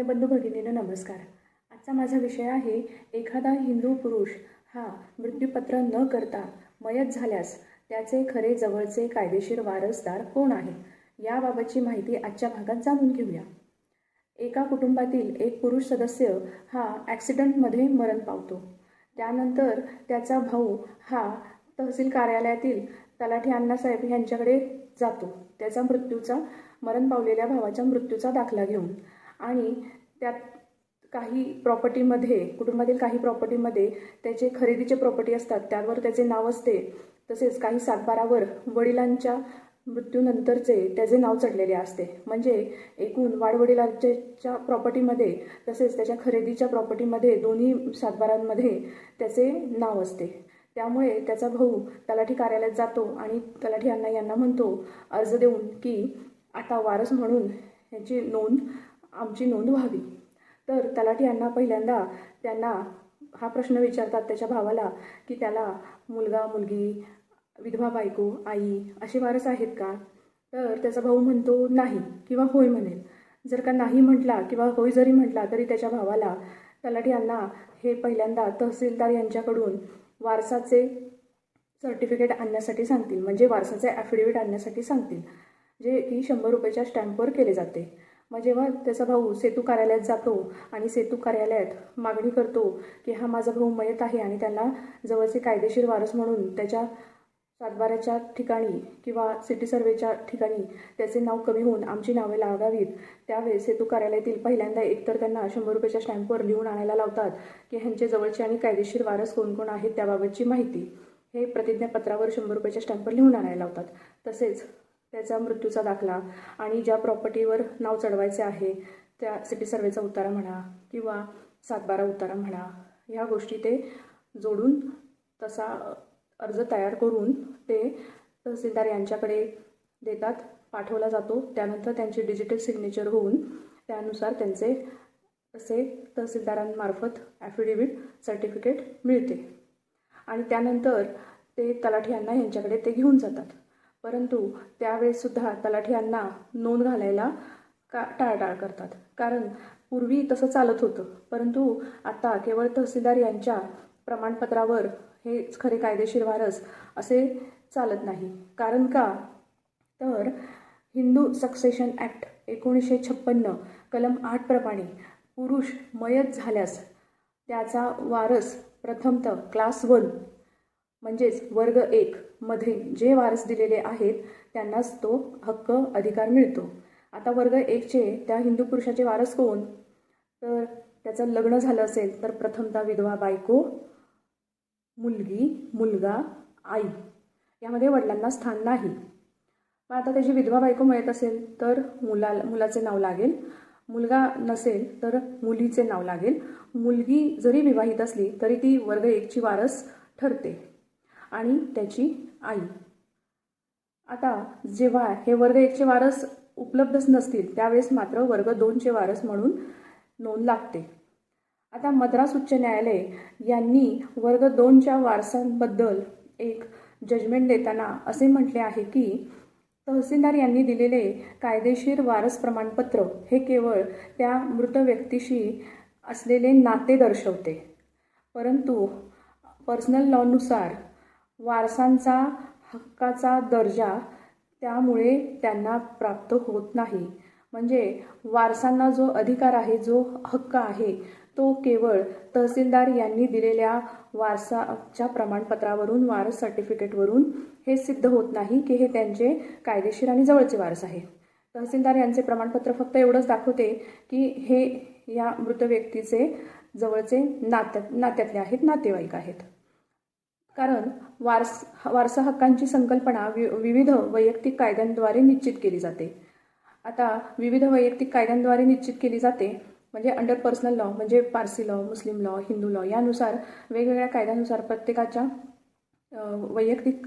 प्रिय बंधू भगिनीनं नमस्कार. आजचा माझा विषय आहे एखादा हिंदू पुरुष हा मृत्यूपत्र न करता मयत झाल्यास त्याचे खरे जवळचे कायदेशीर वारसदार कोण आहे? याबाबतची माहिती आजच्या भागात जाणून घेऊया. एका कुटुंबातील एक पुरुष सदस्य हा ॲक्सिडंटमध्ये मरण पावतो. त्यानंतर त्याचा भाऊ हा तहसील कार्यालयातील तलाठी अण्णासाहेब यांच्याकडे जातो. त्याचा मृत्यूचा मरण पावलेल्या भावाच्या मृत्यूचा दाखला घेऊन. आणि त्यात काही प्रॉपर्टीमध्ये कुटुंबातील काही प्रॉपर्टीमध्ये त्याचे खरेदीचे प्रॉपर्टी असतात त्यावर त्याचे नाव असते. तसेच काही सातबारावर वडिलांच्या मृत्यूनंतरचे त्याचे नाव चढलेले असते. म्हणजे एकूण वाडवडिलांच्या प्रॉपर्टीमध्ये तसेच त्याच्या खरेदीच्या प्रॉपर्टीमध्ये दोन्ही सातबारांमध्ये त्याचे नाव असते. त्यामुळे त्याचा भाऊ तलाठी कार्यालयात जातो आणि तलाठी अण्णा यांना म्हणतो अर्ज देऊन की आता वारस म्हणून ह्याची नोंद आमची नोंद व्हावी. तर तलाठी अण्णा पहिल्यांदा त्यांना हा प्रश्न विचारतात त्याच्या भावाला की त्याला मुलगा मुलगी विधवा बायको आई असे वारस आहेत का? तर त्याचा भाऊ म्हणतो नाही किंवा होय म्हणेल. जर का नाही म्हटला किंवा होय जरी म्हटला तरी त्याच्या भावाला तलाठी अण्णा हे पहिल्यांदा तहसीलदार यांच्याकडून वारसाचे सर्टिफिकेट आणण्यासाठी सांगतील. म्हणजे वारसाचे ॲफिडेविट आणण्यासाठी सांगतील जे की शंभर रुपयाच्या स्टॅम्पवर केले जाते. मग जेव्हा त्याचा भाऊ सेतू कार्यालयात जातो आणि सेतू कार्यालयात मागणी करतो की हा माझा भाऊ मयत आहे आणि त्याला जवळचे कायदेशीर वारस म्हणून त्याच्या सातबाऱ्याच्या ठिकाणी किंवा सिटी सर्वेच्या ठिकाणी त्याचे नाव कमी होऊन आमची नावे लागावीत त्यावेळेस सेतू कार्यालयातील पहिल्यांदा एकतर त्यांना शंभर रुपयाच्या स्टॅम्पवर लिहून आणायला लावतात की ह्यांचे जवळचे आणि कायदेशीर वारस कोण कोण आहेत त्याबाबतची माहिती. हे प्रतिज्ञापत्रावर शंभर रुपयाच्या स्टॅम्पवर लिहून आणायला लावतात. तसेच त्याचा मृत्यूचा दाखला आणि ज्या प्रॉपर्टीवर नाव चढवायचे आहे त्या सिटी सर्वेचा उतारा म्हणा किंवा सातबारा उतारा म्हणा ह्या गोष्टी ते जोडून तसा अर्ज तयार करून ते तहसीलदार यांच्याकडे देतात पाठवला जातो. त्यानंतर त्यांची डिजिटल सिग्नेचर होऊन त्यानुसार त्यांचे असे तहसीलदारांमार्फत ॲफिडेविट सर्टिफिकेट मिळते. आणि त्यानंतर ते तलाठी यांना यांच्याकडे ते घेऊन जातात. परंतु त्यावेळेससुद्धा तलाठ्यांना नोंद घालायला का टाळटाळ करतात. कारण पूर्वी तसं चालत होतं. परंतु आता केवळ तहसीलदार यांच्या प्रमाणपत्रावर हेच खरे कायदेशीर वारस असे चालत नाही. कारण का? तर हिंदू सक्सेशन ॲक्ट एकोणीसशे छप्पन्न कलम आठप्रमाणे पुरुष मयत झाल्यास त्याचा वारस प्रथमतः क्लास वन म्हणजेच वर्ग एक मध्ये जे वारस दिलेले आहेत त्यांनाच तो हक्क अधिकार मिळतो. आता वर्ग एकचे त्या हिंदू पुरुषाचे वारस कोण? तर त्याचं लग्न झालं असेल तर प्रथमता विधवा बायको मुलगी मुलगा आई यामध्ये वडिलांना स्थान नाही. पण आता त्याची विधवा बायको मिळत असेल तर मुला मुलाचे नाव लागेल. मुलगा नसेल तर मुलीचे नाव लागेल. मुलगी जरी विवाहित असली तरी ती वर्ग एकची वारस ठरते. आणि त्याची आई. आता जेव्हा हे वर्ग एकचे वारस उपलब्धच नसतील त्यावेळेस मात्र वर्ग दोनचे वारस म्हणून नोंद लागते. आता मद्रास उच्च न्यायालय यांनी वर्ग दोनच्या वारसांबद्दल एक जजमेंट देताना असे म्हटले आहे की तहसीलदार यांनी दिलेले कायदेशीर वारस प्रमाणपत्र हे केवळ त्या मृत व्यक्तीशी असलेले नाते दर्शवते. परंतु पर्सनल लॉनुसार वारसांचा हक्काचा दर्जा त्यामुळे त्यांना प्राप्त होत नाही. म्हणजे वारसांना जो अधिकार आहे जो हक्क आहे तो केवळ तहसीलदार यांनी दिलेल्या वारसाच्या प्रमाणपत्रावरून वारस सर्टिफिकेटवरून हे सिद्ध होत नाही की हे त्यांचे कायदेशीर आणि जवळचे वारस आहे. तहसीलदार यांचे प्रमाणपत्र फक्त एवढंच दाखवते की हे या मृत व्यक्तीचे जवळचे नात्या नात्यातले आहेत नातेवाईक आहेत. कारण वारस वारसा हक्कांची संकल्पना वि विविध वैयक्तिक कायद्यांद्वारे निश्चित केली जाते. आता विविध वैयक्तिक कायद्यांद्वारे निश्चित केली जाते म्हणजे अंडर पर्सनल लॉ म्हणजे Parsi law Muslim law Hindu law यानुसार वेगवेगळ्या कायद्यानुसार प्रत्येकाच्या वैयक्तिक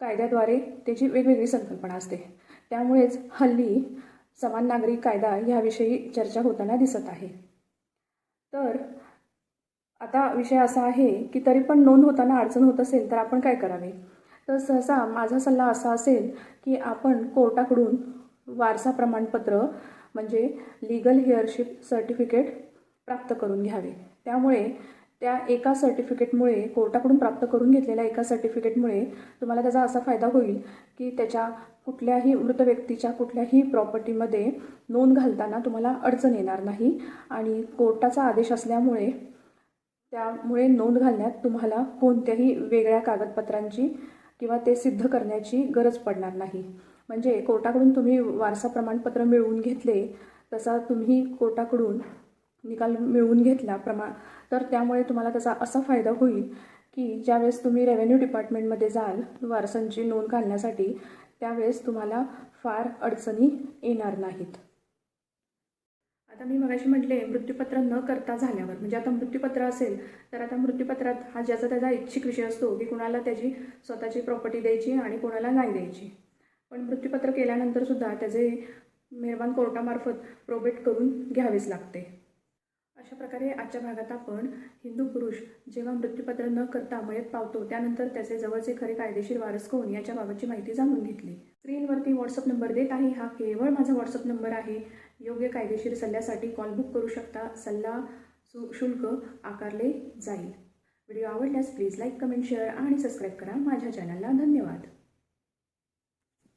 कायद्याद्वारे त्याची वेगवेगळी संकल्पना असते. त्यामुळेच हल्ली समान नागरिक कायदा ह्याविषयी चर्चा होताना दिसत आहे. तर आता विषय असा आहे की तरी पण नोंद होताना अडचण होत असेल तर आपण काय करावे? तर सहसा माझा सल्ला असा असेल की आपण कोर्टाकडून वारसा प्रमाणपत्र म्हणजे लिगल हेअरशिप सर्टिफिकेट प्राप्त करून घ्यावे. त्यामुळे त्या एका सर्टिफिकेटमुळे कोर्टाकडून प्राप्त करून घेतलेल्या एका सर्टिफिकेटमुळे तुम्हाला त्याचा असा फायदा होईल की त्याच्या कुठल्याही मृत व्यक्तीच्या कुठल्याही प्रॉपर्टीमध्ये नोंद घालताना तुम्हाला अडचण येणार नाही आणि कोर्टाचा आदेश असल्यामुळे त्यामुळे नोंद घालण्यात तुम्हाला कोणत्याही वेगळ्या कागदपत्रांची किंवा ते सिद्ध करण्याची गरज पडणार नाही. म्हणजे कोर्टाकडून तुम्ही वारसा प्रमाणपत्र मिळवून घेतले तसा तुम्ही कोर्टाकडून निकाल मिळवून घेतला प्रमा तर त्यामुळे तुम्हाला त्याचा असा फायदा होईल की ज्यावेळेस तुम्ही रेव्हेन्यू डिपार्टमेंटमध्ये जाल वारसांची नोंद घालण्यासाठी त्यावेळेस तुम्हाला फार अडचणी येणार नाहीत. आता मी मगाशी म्हटले मृत्यूपत्र न करता झाल्यावर. म्हणजे आता मृत्यूपत्र असेल तर आता मृत्यूपत्रात हा ज्याचा त्याचा इच्छिक विषय असतो की कुणाला त्याची स्वतःची प्रॉपर्टी द्यायची आणि कोणाला नाही द्यायची. पण मृत्यूपत्र केल्यानंतर सुद्धा त्याचे मेहरबान कोर्टामार्फत प्रोबेट करून घ्यावेच लागते. अशा प्रकारे आजच्या भागात आपण हिंदू पुरुष जेव्हा मृत्यूपत्र न करता मयत पावतो त्यानंतर त्याचे जवळचे खरे कायदेशीर वारस कोण याच्याबाबतची माहिती जाणून घेतली. स्क्रीनवरती व्हॉट्सअप नंबर देत आहे हा. केवळ माझा व्हॉट्सअप नंबर आहे. योग्य कायदेशीर सल्ल्यासाठी कॉल बुक करू शकता. सल्ला सु शुल्क आकारले जाईल. व्हिडिओ आवडल्यास प्लीज लाईक कमेंट शेअर आणि सबस्क्राईब करा. माझ्या चॅनलला धन्यवाद.